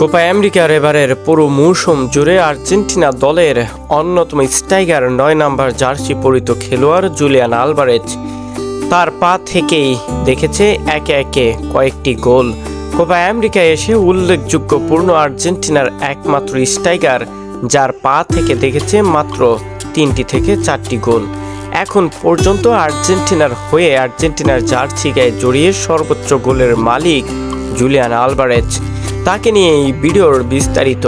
Copa আমেরিকার এবারের পুরো মৌসুম জুড়ে আর্জেন্টিনা দলের অন্যতম স্ট্রাইকার নয় নাম্বার জার্সি পরিত খেলোয়াড় জুলিয়ান আলভারেজ। তার পা থেকেই দেখেছে একে একে কয়েকটি গোল। কোপা আমেরিকায় এসে উল্লেখযোগ্য পূর্ণ আর্জেন্টিনার একমাত্র স্ট্রাইকার, যার পা থেকে দেখেছে মাত্র তিনটি থেকে চারটি গোল। এখন পর্যন্ত আর্জেন্টিনার হয়ে আর্জেন্টিনার জার্সি গায়ে জড়িয়ে সর্বোচ্চ গোলের মালিক জুলিয়ান আলভারেজ। তাকে নিয়ে এই ভিডিওর বিস্তারিত।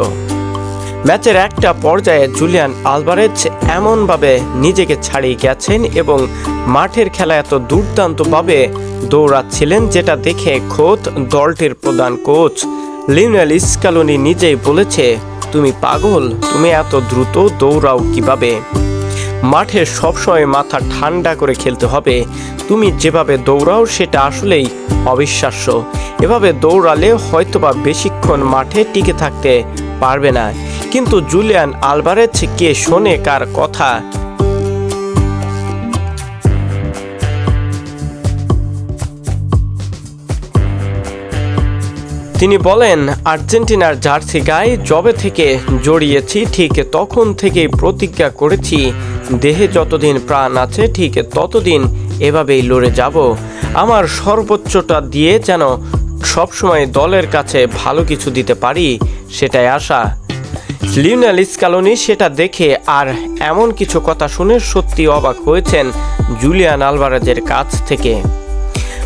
ম্যাচের একটা পর্যায়ে জুলিয়ান আলভারেজ এমনভাবে নিজেকে ছাড়িয়ে গেছেন এবং মাঠের খেলা এত দুর্দান্তভাবে দৌড়াচ্ছিলেন যেটা দেখে খোদ দলটির প্রধান কোচ লিওনেল স্কালোনি নিজেই বলেছে, তুমি পাগল, তুমি এত দ্রুত দৌড়াও কীভাবে? মাঠে সবসময় মাথা ঠান্ডা করে খেলতে হবে। তুমি যেভাবে দৌড়াও, সেটা আসলেই অবিশ্বাস্য। এভাবে দৌড়ালে হয়তোবা বেশিক্ষণ মাঠে টিকে থাকতে পারবে না। কিন্তু জুলিয়ান আলবারেজ কে শোনে কার কথা? তিনি বলেন, আর্জেন্টিনার জার্সি গায়ে জবে থেকে জড়িয়েছি, ঠিক তখন থেকেই প্রতিজ্ঞা করেছি, দেহে যতদিন প্রাণ আছে, ঠিক ততদিন এভাবেই লড়ে যাব। আমার সর্বোচ্চটা দিয়ে যেন সবসময় দলের কাছে ভালো কিছু দিতে পারি, সেটাই আশা। লিওনেল স্কালোনি সেটা দেখে আর এমন কিছু কথা শুনে সত্যি অবাক হয়েছেন জুলিয়ান আলভারেজের কাছ থেকে।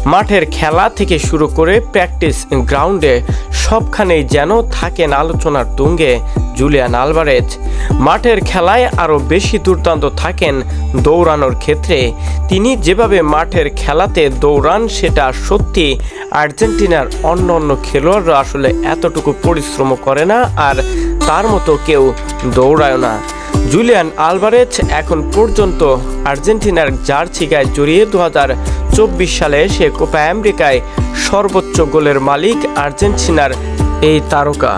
মাঠের খেলা থেকে শুরু করে প্র্যাকটিস গ্রাউন্ডে সবখানেই যেন থাকেন আলোচনার তুঙ্গে জুলিয়ান আলভারেজ। মাঠের খেলায় আরও বেশি দুর্দান্ত থাকেন দৌড়ানোর ক্ষেত্রে। তিনি যেভাবে মাঠের খেলাতে দৌড়ান, সেটা সত্যি আর্জেন্টিনার অন্য অন্য খেলোয়াড়রা আসলে এতটুকু পরিশ্রম করে না, আর তার মতো কেউ দৌড়ায় না। জুলিয়ান আলভারেজ এখন পর্যন্ত আর্জেন্টিনার জার্সিকায় জড়িয়ে দু সালে সে কোপা আমেরিকায় সর্বোচ্চ গোলের মালিক আর্জেন্টিনার এই তারকা।